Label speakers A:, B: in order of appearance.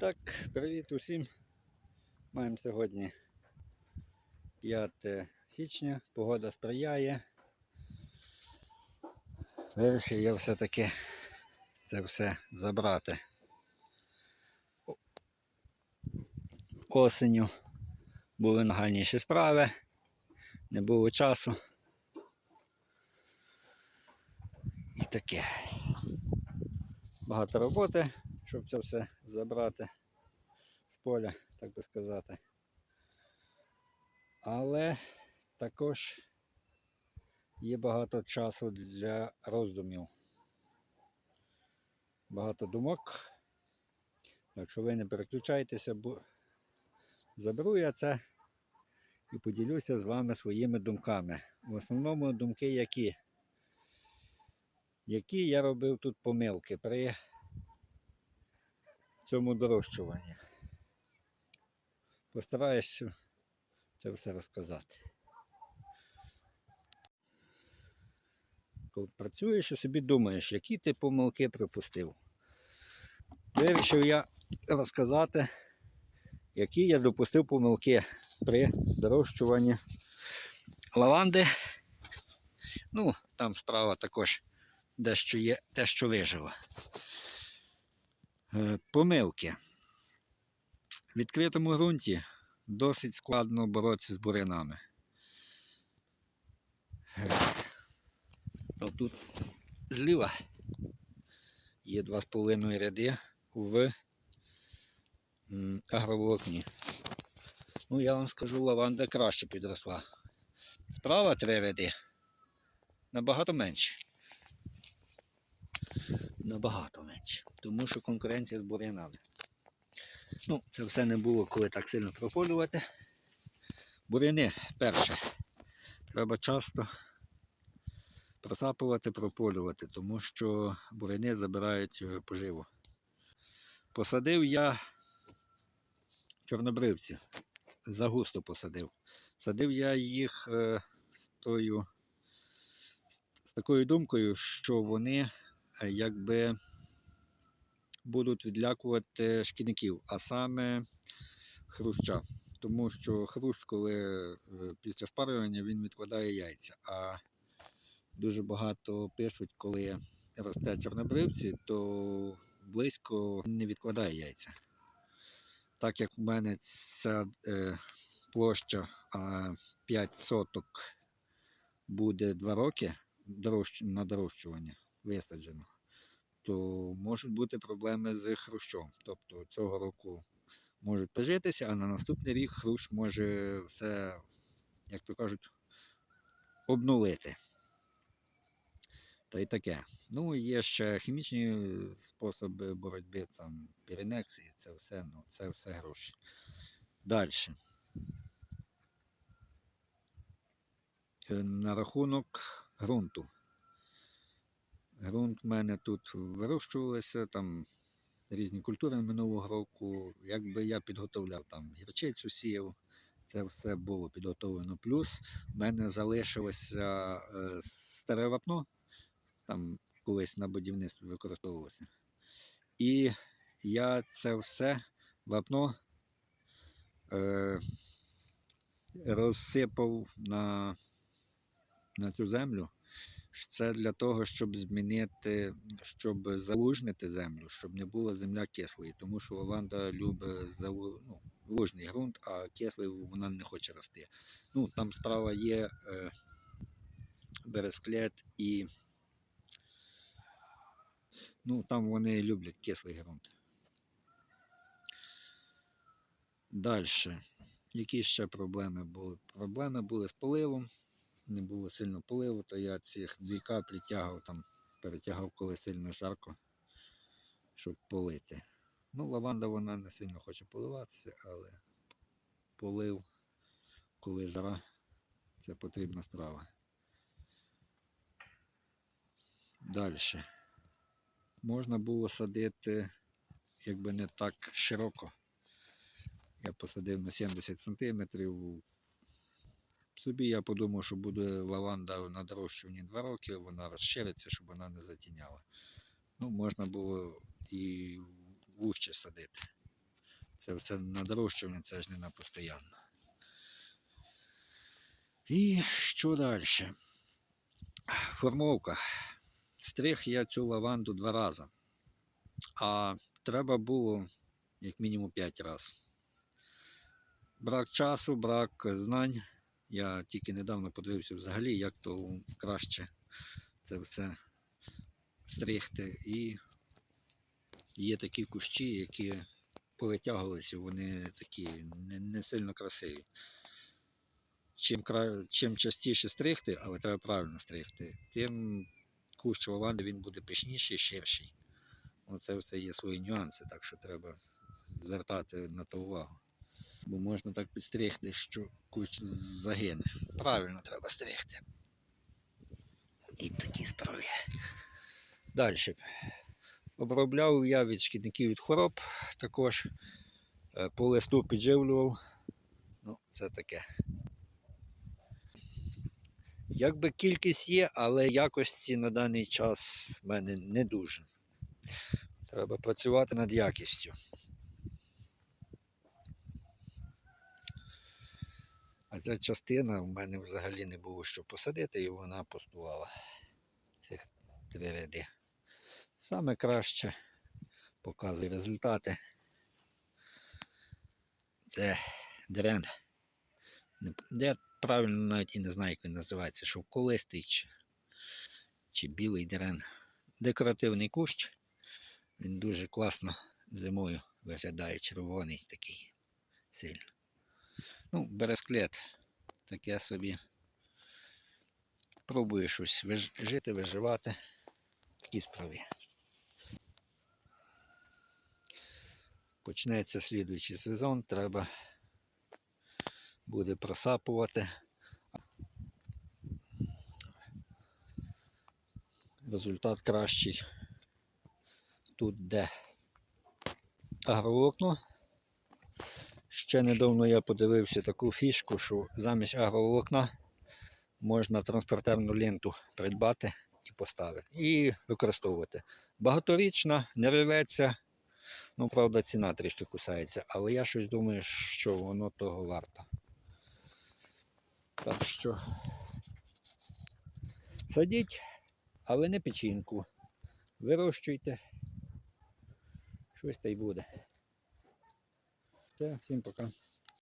A: Так, привіт усім. Маємо сьогодні 5 січня, погода сприяє. Вирішив я все-таки це все забрати. Осеню були нагальніші справи, не було часу. І таке. Багато роботи, щоб це все забрати з поля, так би сказати. Але також є багато часу для роздумів. Багато думок. Так що ви не переключайтеся, бо заберу я це і поділюся з вами своїми думками. В основному думки які? Які я робив тут помилки при цьому дорощуванні. Постараюся це все розказати. Коли працюєш і собі думаєш, які ти помилки припустив. Вирішив я розказати, які я допустив помилки при дорощуванні лаванди. Ну, там справа також дещо є те, що вижило. Е, Помилки. В відкритому ґрунті досить складно боротися з бурянами. Е, Тут зліва є 2,5 ряди в агроволокні. Ну, я вам скажу, лаванда краще підросла. Справа три ряди набагато менше. Набагато менше. Тому що конкуренція з бур'янами. Ну, це все не було коли так сильно прополювати. Бур'яни перше. Треба часто просапувати, прополювати, тому що бур'яни забирають е, поживу. Посадив я чорнобривці. Загусто посадив. Садив я їх е, з, тою, з такою думкою, що вони якби будуть відлякувати шкідників, а саме хруща. Тому що хрущ, коли е, після спарювання він відкладає яйця. А дуже багато пишуть, коли росте чорнобривці, то близько не відкладає яйця. Так як у мене ця е, площа а 5 соток буде 2 роки на дорощування висаджено, то можуть бути проблеми з хрущом. Тобто цього року можуть прижитися, а на наступний рік хрущ може все, як то кажуть, обнулити. Та й таке. Ну, є ще хімічні способи боротьби, там піринекси, це все, ну, це все гроші. Далі. На рахунок ґрунту. Грунт в мене тут вирощувалися, там різні культури минулого року. Якби я підготовляв там гірчицю сіяв, це все було підготовлено. Плюс в мене залишилося е, старе вапно, там колись на будівництві використовувалося. І я це все вапно е, розсипав на, на цю землю. Це для того, щоб змінити, щоб залужнити землю, щоб не була земля кислою, тому що лаванда любить залу, ну, лужний ґрунт, а кислий вона не хоче рости. Ну, там справа є е, бересклет і ну, там вони люблять кислий ґрунт. Далі. Які ще проблеми були? Проблеми були з поливом. Не було сильно поливу, то я цих дві каплі тягав там, перетягав, коли сильно жарко, щоб полити. Ну, лаванда вона не сильно хоче поливатися, але полив, коли жара, це потрібна справа. Далі. Можна було садити, якби не так широко. Я посадив на 70 сантиметрів. Собі я подумав, що буде лаванда на дорощуванні 2 роки, вона розшириться, щоб вона не затіняла. Ну, можна було і вужче садити. Це все на дорожчання, це ж не на постоянно. І що далі? Формовка. Стриг я цю лаванду два рази. А треба було як мінімум 5 разів. Брак часу, брак знань. Я тільки недавно подивився взагалі, як то краще це все стригти. І є такі кущі, які повитягувалися, вони такі не, не сильно красиві. Чим, кра... Чим частіше стригти, але треба правильно стригти, тим кущ лаванди він буде пишніший, ширший. Оце все є свої нюанси, так що треба звертати на то увагу. Бо можна так підстригти, що кущ загине. Правильно треба стригти. І такі справи. Далі. Обробляв я від шкідників від хвороб, також е, по листу підживлював. Ну, це таке. Якби кількість є, але якості на даний час в мене не дуже. Треба працювати над якістю. Ця частина в мене взагалі не було що посадити, і вона пустувала цих три ряди. Саме краще показує результати. Це дерен. Не- Я правильно навіть і не знаю, як він називається, шовковистий чи, чи білий дерен. Декоративний кущ. Він дуже класно зимою виглядає червоний такий сильно. Ну, бересклет. Таке собі. Пробую щось виж- жити, виживати. Такі справи. Почнеться слідуючий сезон, треба буде просапувати. Результат кращий тут де агроволокно. Ще недавно я подивився таку фішку, що замість агроволокна можна транспортерну ленту придбати і поставити. І використовувати. Багаторічна, не рветься. Ну, правда, ціна трішки кусається, але я щось думаю, що воно того варто. Так що садіть, але не печінку. Вирощуйте. Щось та й буде. Все, всім пока.